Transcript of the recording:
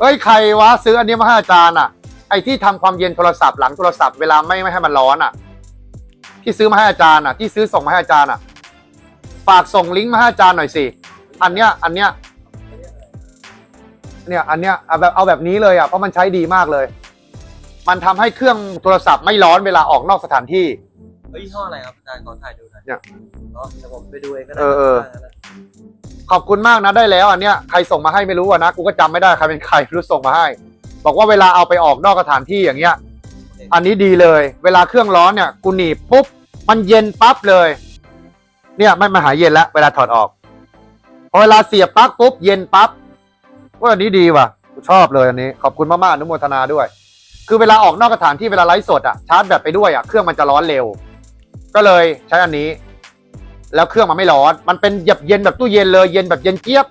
เอ้ยใครวะซื้ออันนี้มาให้อาจารย์อะ ไอ้ที่ทำความเย็นโทรศัพท์หลังโทรศัพท์เวลาไม่ไม่ให้มันร้อนอะ ที่ซื้อมาให้อาจารย์อะ ที่ซื้อส่งมาให้อาจารย์อะ ฝากส่งลิงก์มาให้อาจารย์หน่อยสิ อันเนี้ย อันเนี้ย เนี่ย อันเนี้ยเอาแบบเอาแบบนี้เลยอะ เพราะมันใช้ดีมากเลย มันทำให้เครื่องโทรศัพท์ไม่ร้อนเวลาออกนอกสถานที่เฮ้ยยี่ห้ออะไรครับอาจารย์ขอถ่ายดูหน่อยเนี่ยเนาะเดี๋ยวผมไปดูเองก็ได้เออเออว่างั้นนะ ขอบคุณมากนะได้แล้วอันเนี้ยใครส่งมาให้ไม่รู้อะนะกูก็จำไม่ได้ใครเป็นใครรู้ส่งมาให้ บอกว่าเวลาเอาไปออกนอกสถานที่อย่างเงี้ย อันนี้ดีเลย เวลาเครื่องร้อนเนี่ยกูหนีบปุ๊บมันเย็นปั๊บเลย เนี่ยไม่มาหายเย็นแล้วเวลาถอดออกพอเวลาเสียบปลั๊กปุ๊บเย็นปั๊บว่าอันนี้ดีว่ะกูชอบเลยอันนี้ ขอบคุณมากๆอนุโมทนาด้วย คือเวลาออกนอกสถานที่เวลาไลฟ์สดอะชาร์จแบตไปด้วยอะเครื่องมันจะร้อนเร็ว ก็เลยใช้อันนี้ แล้วเครื่องมันไม่ร้อน มันเป็นแบบเย็นแบบตู้เย็นเลย เย็นแบบเย็นเจี๊ยบ